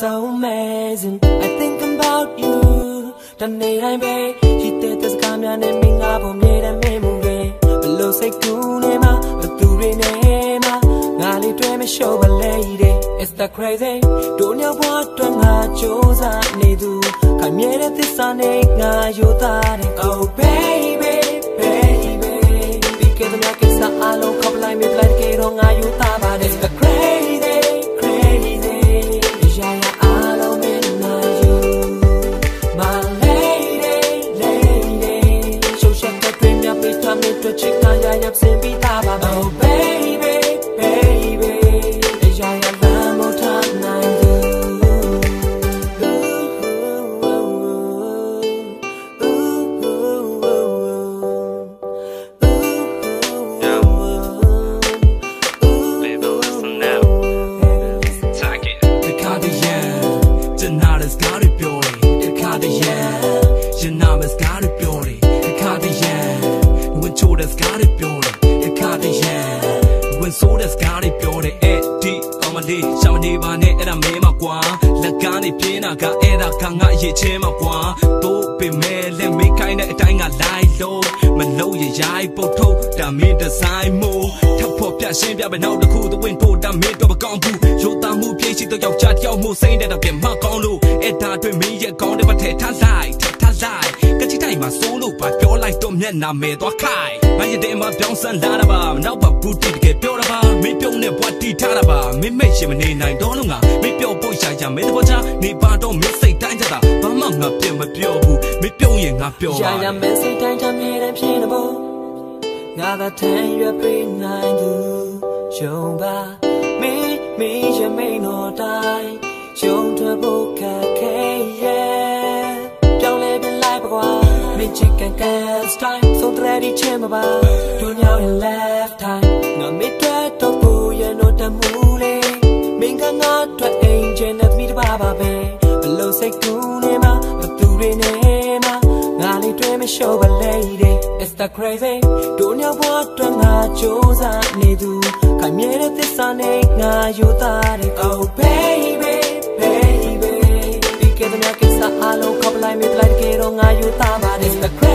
so amazing I think about you တနေ့တိုင်းပဲရှိတဲ့သစကားများနဲ့မင်းငါပုံမြဲတဲ့မင်းမှုတွေဘလို့စိတ်ကူးနေမှာဘသူတွေနဲ့မှာငါလေးတွေ့မရှော့ပါလေတဲ့ It's the crazy တို့ညဘွားတွန်းငါစူးစမ်းနေသူခိုင်မြဲတဲ့သစ္စာနဲ့ငါယူသားတယ် Oh baby baby ဒီကတဲ့မြတ်ကိစ္စအလုံးခေါပလိုက်မိပလိုက်ကေတော့ငါယူသားပါတယ် ဝင်ဆိုးတဲ့စကားတွေပြောတယ်အဲ့ဒီအမလေးရှာမနေပါနဲ့အဲ့ဒါမဲမှာကွာလက်ကားနေပြင်းတာကအဲ့ဒါကငါအရေးချင်းမှာကွာတို့ပင်မဲလက်မေးခိုင်းတဲ့အတိုင်းကလိုက်လို့မလို့ရရိုက်ပုတ်ထုတ်ဒါမင်းဒီဇိုင်းမို့ထပ်ဖို့ပြရှင်းပြပဲနောက်တစ်ခုသဝင်ဖို့ဒါမင်းတော့မကောင်းဘူးရိုးသားမှုပြည့်ရှိတော့ယောက်ျားတစ်ယောက်မှုစိမ့်တဲ့တော့ပြန်မကောင်းလို့အဲ့ဒါအတွင်းမင်းရဲ့ကောင်းတဲ့မထဲထားလိုက်ထထားလိုက်ကချစ်တိုင်းမှာစိုးလို့ပါပြောလိုက်တော့မျက်နာမဲသွားခိုင်မရတဲ့မှာပြောင်းစမ်းလာတာပါနောက်ပါဘူးတိ နဲ့ဘွားတီထားတာပါမင်းမိတ်ရှင်မနေနိုင်တော့လို့ငါမင်းပြောဖို့ရှာကြမင်းတဘောချနေပါတော့မင်းစိတ်တိုင်းကြတာဘာမှငါပြမပြောဘူးမင်းပြုံးရင်ငါပြောပါရာရာမဲစိတ်တိုင်းတမ်းမြဲတမ်းဖြစ်နေဖို့ငါသာထန်ရွယ်ပေးနိုင်သူယုံပါမင်းမင်းရမိန်တော်တိုင်းယုံထွက်ဖို့ခက်ခဲရဲ့ပြောင်းလဲပြလိုက်ပါကွာမင်းချစ်ကန်ကန် style ဆုံးတဲ့ဒီချင်မပါဒူညောင်း left time ငါမ င်းကငါအတွက်အိမ်ချင်တဲ့မိတပါပါပဲဘလို့စိတ်ကူးနေမှာဘသူတွေနဲ့မှာငါလေးတွေ့မရှော့ပါလေတဲ့ It's the crazy တို့ညဘွားတွန်းငါစူးစမ်းနေသူခိုင်မြဲတဲ့သစ္စာနဲ့ငါယူသားတယ် Oh baby baby ဒီကတဲ့မြတ်ကိစ္စအလုံးခေါပလိုက်မိပလိုက်ကေတော့ငါယူသားပါတယ် It's the crazy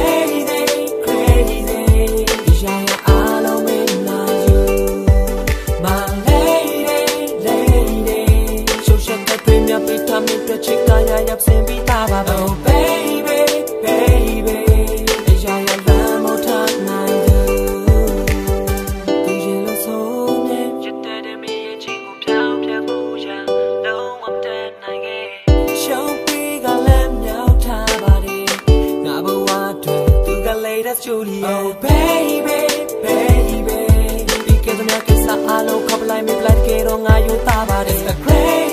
င်မြတ်ပေးထားမိတွေ့ချစ်ကရရပ်စင်ပြီးသားပါပဲ Oh baby baby Yeah yeah love more time now you ဒီရင်လို့ဆုံးမြဲချစ်တဲ့မင်းရဲ့ချစ်ကိုဖြောင်းဖြတ်ဖို့ရလုံးဝမတတ်နိုင်ခဲ့ရှုံးပြီးကလည်းမြောက်ထားပါတယ်ငါဘဝအတွက်သူက latest studio Oh baby baby ဒီကနေ့ကစားအလုံးခေါပလိုက်မိပလိုက်ကေတော့ငါယူသားပါတယ်